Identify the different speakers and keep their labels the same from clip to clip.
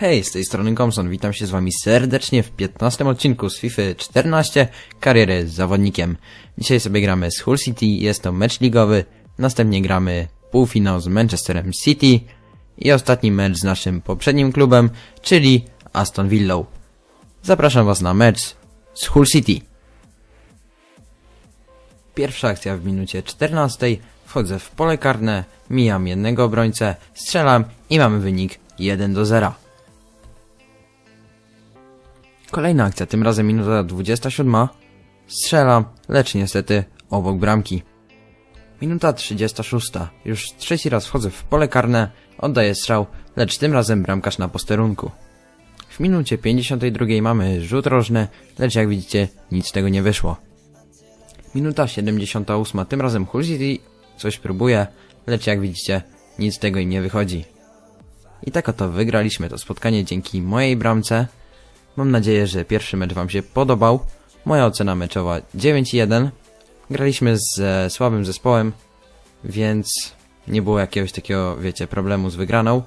Speaker 1: Hej, z tej strony Komson, witam się z wami serdecznie w 15 odcinku z FIFA 14 kariery z zawodnikiem. Dzisiaj sobie gramy z Hull City, jest to mecz ligowy, następnie gramy półfinał z Manchesterem City i ostatni mecz z naszym poprzednim klubem, czyli Aston Villą. Zapraszam was na mecz z Hull City. Pierwsza akcja w minucie 14. Wchodzę w pole karne, mijam jednego obrońcę, strzelam i mamy wynik 1 do 0. Kolejna akcja, tym razem minuta 27. Strzelam, lecz niestety obok bramki. Minuta 36. Już trzeci raz wchodzę w pole karne, oddaję strzał, lecz tym razem bramkarz na posterunku. W minucie 52 mamy rzut rożny, lecz jak widzicie nic z tego nie wyszło. Minuta 78. Tym razem Hull City coś próbuje, lecz jak widzicie, nic z tego im nie wychodzi. I tak oto wygraliśmy to spotkanie dzięki mojej bramce. Mam nadzieję, że pierwszy mecz Wam się podobał. Moja ocena meczowa 9-1. Graliśmy z e, słabym zespołem, więc nie było jakiegoś takiego, wiecie, problemu z wygraną.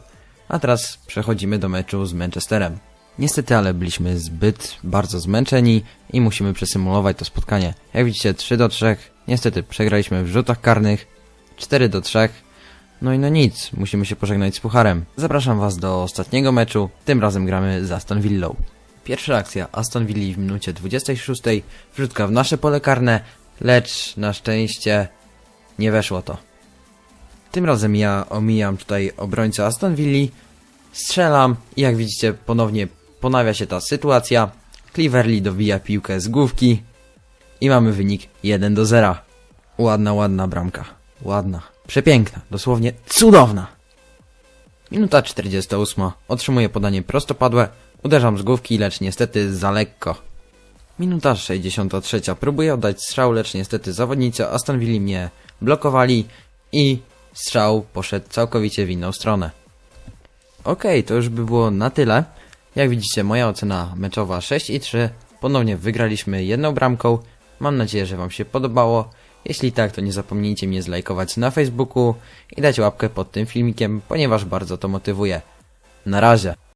Speaker 1: A teraz przechodzimy do meczu z Manchesterem. Niestety, ale byliśmy zbyt bardzo zmęczeni i musimy przesymulować to spotkanie. Jak widzicie, 3 do 3. Niestety przegraliśmy w rzutach karnych. 4 do 3. No i no nic, musimy się pożegnać z pucharem. Zapraszam was do ostatniego meczu. Tym razem gramy z Aston Villą. Pierwsza akcja Aston Villa w minucie 26. Wrzutka w nasze pole karne, lecz na szczęście nie weszło to. Tym razem ja omijam tutaj obrońcę Aston Villa, strzelam i jak widzicie ponownie ponawia się ta sytuacja. Cleverly dobija piłkę z główki i mamy wynik 1 do 0. Ładna, ładna bramka. Ładna. Przepiękna. Dosłownie cudowna. Minuta 48. Otrzymuję podanie prostopadłe. Uderzam z główki, lecz niestety za lekko. Minuta 63. Próbuję oddać strzał, lecz niestety zawodnicy Aston Villa mnie blokowali i strzał poszedł całkowicie w inną stronę. Okej, to już by było na tyle. Jak widzicie, moja ocena meczowa 6 i 3. Ponownie wygraliśmy jedną bramką. Mam nadzieję, że Wam się podobało. Jeśli tak, to nie zapomnijcie mnie zlajkować na Facebooku i dać łapkę pod tym filmikiem, ponieważ bardzo to motywuje. Na razie.